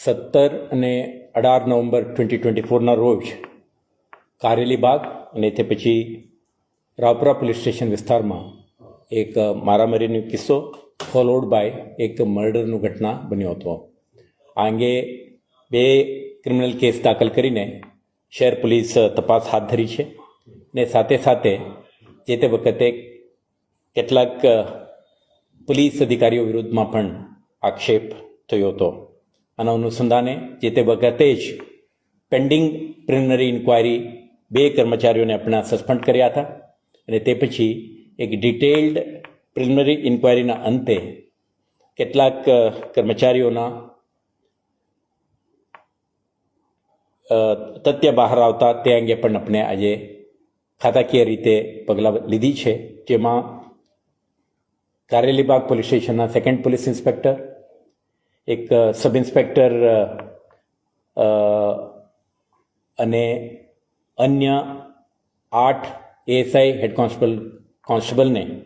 સત્તર અને અઢાર નવેમ્બર ટ્વેન્ટી ટ્વેન્ટી ફોરના રોજ કારેલી બાગ અને તે પછી રાવપુરા પોલીસ સ્ટેશન વિસ્તારમાં એક મારામારીનો કિસ્સો ફોલોડ બાય એક મર્ડરનું ઘટના બન્યો હતો. આ અંગે બે ક્રિમિનલ કેસ દાખલ કરીને શહેર પોલીસ તપાસ હાથ ધરી છે ને સાથે સાથે જે તે વખતે કેટલાક પોલીસ અધિકારીઓ વિરુદ્ધમાં પણ આક્ષેપ થયો હતો. આના અનુસંધાને જે તે વખતે જ પેન્ડિંગ પ્રિલિમિનરી ઇન્ક્વાયરી બે કર્મચારીઓને આપણા સસ્પેન્ડ કર્યા હતા અને તે પછી એક ડિટેલ્ડ પ્રિલિમિનરી ઇન્ક્વાયરીના અંતે કેટલાક કર્મચારીઓના તથ્ય બહાર આવતા તે અંગે પણ આપણે આજે ખાતાકીય રીતે પગલાં લીધી છે. જેમાં કારેલીબાગ પોલીસ સ્ટેશનના સેકન્ડ પોલીસ ઇન્સ્પેક્ટર એક સબ ઇન્સ્પેક્ટર અને અન્ય આઠ એએસઆઈ હેડ કોન્સ્ટેબલ, કોન્સ્ટેબલને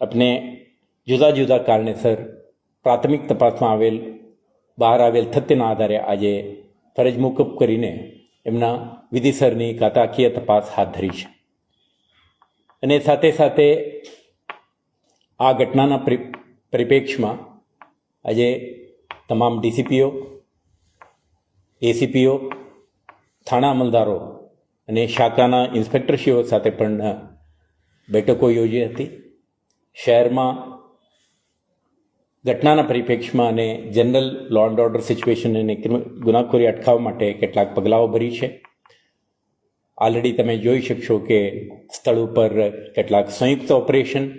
આપણે જુદા જુદા કારણેસર પ્રાથમિક તપાસમાં આવેલ, બહાર આવેલ તથ્યના આધારે આજે ફરજ મોકૂફ કરીને એમના વિધિસરની કાતાકીય તપાસ હાથ ધરી છે. અને સાથે સાથે આ ઘટનાના પરિ- પરિપ્રેક્ષમાં આજે તમામ ડીસીપીઓ, એસીપીઓ, થાણા અમલદારો અને શાખાના ઇન્સ્પેક્ટરશ્રીઓ સાથે પણ બેઠકો યોજી હતી. શહેરમાં ઘટનાના પરિપ્રેક્ષમાં અને general law and order situation અને ગુનાખોરી અટકાવવા માટે કેટલાક પગલાઓ ભરી છે. ઓલરેડી તમે જોઈ શકશો કે સ્થળ ઉપર કેટલાક સંયુક્ત ઓપરેશન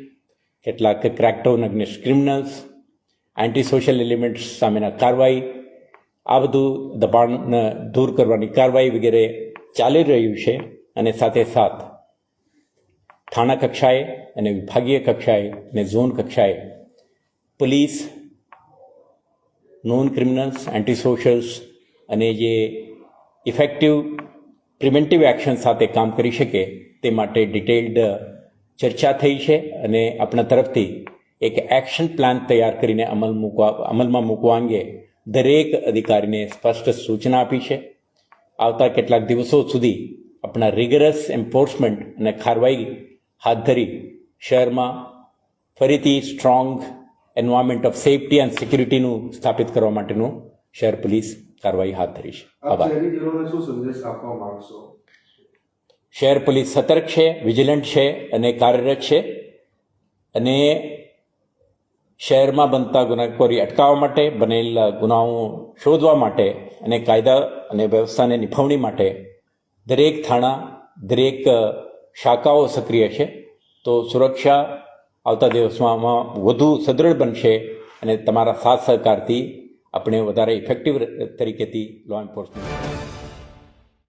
કેટલાક crackdown against criminals anti social elements સામેના કાર્યવાહી, આ બધું દબાણ દૂર કરવાની કાર્યવાહી વગેરે ચાલી રહ્યું છે અને સાથે સાથ થાણા કક્ષાએ અને વિભાગીય કક્ષાએ અને ઝોન કક્ષાએ police, known criminals anti socials અને જે ઇફેક્ટિવ પ્રિવેન્ટિવ એક્શન સાથે કામ કરી શકે તે માટે ડિટેલ્ડ ચર્ચા થઈ છે અને આપણા તરફથી એક એક્શન પ્લાન તૈયાર કરીને અમલ મૂકવા અમલમાં મૂકવા અંગે દરેક અધિકારીને સ્પષ્ટ સૂચના આપી છે આવતા કેટલાક દિવસો સુધી આપણા રિગરસ એન્ફોર્સમેન્ટ અને કાર્યવાહી હાથ ધરી શહેરમાં ફરીથી strong environment of safety and સિક્યુરિટીનું સ્થાપિત કરવા માટેનું શહેર પોલીસ કાર્યવાહી હાથ ધરી છે આભાર શહેર પોલીસ સતર્ક છે વિજિલન્ટ છે અને કાર્યરત છે અને શહેરમાં બનતા ગુનાખોરી અટકાવવા માટે, બનેલા ગુનાઓ શોધવા માટે અને કાયદા અને વ્યવસ્થાને નિભાવણી માટે દરેક થાણા, દરેક શાખાઓ સક્રિય છે. તો સુરક્ષા આવતા દિવસમાં વધુ સદૃઢ બનશે અને તમારા સાથ સહકારથી આપણે વધારે ઇફેક્ટિવ તરીકેથી લો એન્ફોર્સમેન્ટ